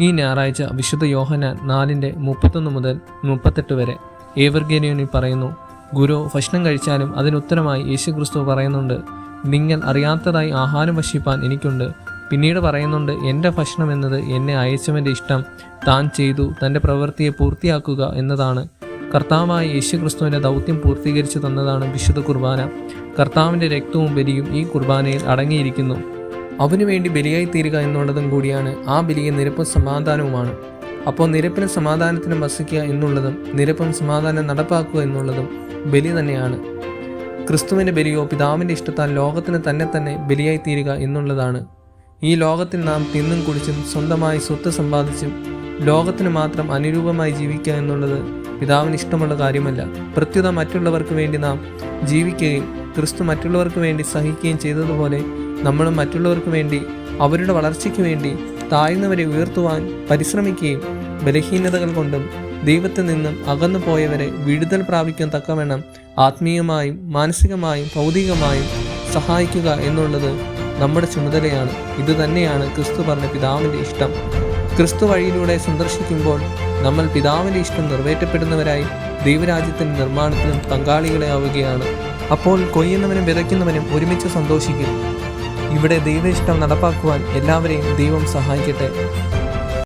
ഈ ഞായറാഴ്ച വിശുദ്ധ യോഹനാൻ നാലിന്റെ മുപ്പത്തൊന്ന് മുതൽ മുപ്പത്തെട്ട് വരെ ഏവർഗേനിയോനിൽ പറയുന്നു ഗുരു ഭക്ഷണം കഴിച്ചാലും അതിനുത്തരമായി യേശുക്രിസ്തു പറയുന്നുണ്ട് നിങ്ങൾ അറിയാത്തതായി ആഹാരം ഭക്ഷിപ്പാൻ എനിക്കുണ്ട്. പിന്നീട് പറയുന്നുണ്ട് എന്റെ ഭക്ഷണം എന്നത് എന്നെ അയച്ചവന്റെ ഇഷ്ടം. താൻ ചെയ്തു തന്റെ പ്രവൃത്തിയെ പൂർത്തിയാക്കുക എന്നതാണ്. കർത്താവായ യേശു ക്രിസ്തുവിന്റെ ദൗത്യം പൂർത്തീകരിച്ചു തന്നതാണ് വിശുദ്ധ കുർബാന. കർത്താവിന്റെ രക്തവും ബലിയും ഈ കുർബാനയിൽ അടങ്ങിയിരിക്കുന്നു. അവനു വേണ്ടി ബലിയായി തീരുക എന്നുള്ളതും കൂടിയാണ് ആ ബലിയെ നിരപ്പും സമാധാനവുമാണ്. അപ്പോൾ നിരപ്പിന് സമാധാനത്തിന് വസിക്കുക എന്നുള്ളതും നിരപ്പും സമാധാനം നടപ്പാക്കുക എന്നുള്ളതും ബലി തന്നെയാണ്. ക്രിസ്തുവിന്റെ ബലിയോ പിതാവിന്റെ ഇഷ്ടത്താൽ ലോകത്തിന് തന്നെ തന്നെ ബലിയായി തീരുക എന്നുള്ളതാണ്. ഈ ലോകത്തിൽ നാം തിന്നും കുടിച്ചും സ്വന്തമായി സ്വത്ത് സമ്പാദിച്ചും ലോകത്തിന് മാത്രം അനുരൂപമായി ജീവിക്കുക എന്നുള്ളത് പിതാവിന് ഇഷ്ടമുള്ള കാര്യമല്ല. പ്രത്യുത മറ്റുള്ളവർക്ക് വേണ്ടി നാം ജീവിക്കുകയും ക്രിസ്തു മറ്റുള്ളവർക്ക് വേണ്ടി സഹിക്കുകയും ചെയ്തതുപോലെ നമ്മളും മറ്റുള്ളവർക്ക് വേണ്ടി അവരുടെ വളർച്ചയ്ക്ക് വേണ്ടി താഴ്ന്നവരെ ഉയർത്തുവാൻ പരിശ്രമിക്കുകയും ബലഹീനതകൾ കൊണ്ടും ദൈവത്തിൽ നിന്നും അകന്നു പോയവരെ വിടുതൽ പ്രാപിക്കാൻ തക്കവണ്ണം ആത്മീയമായും മാനസികമായും ഭൗതികമായും സഹായിക്കുക എന്നുള്ളത് നമ്മുടെ ചുമതലയാണ്. ഇത് തന്നെയാണ് ക്രിസ്തു പറഞ്ഞ പിതാവിന്റെ ഇഷ്ടം. ക്രിസ്തു വഴിയിലൂടെ സന്ദർശിക്കുമ്പോൾ നമ്മൾ പിതാവിന്റെ ഇഷ്ടം നിറവേറ്റപ്പെടുന്നവരായി ദൈവരാജ്യത്തിന്റെ നിർമ്മാണത്തിലും പങ്കാളികളാവുകയാണ്. അപ്പോൾ കൊയ്യുന്നവനും വിതയ്ക്കുന്നവനും ഒരുമിച്ച് സന്തോഷിക്കും. ഇവിടെ ദൈവ ഇഷ്ടം നടപ്പാക്കുവാൻ എല്ലാവരെയും ദൈവം സഹായിക്കട്ടെ.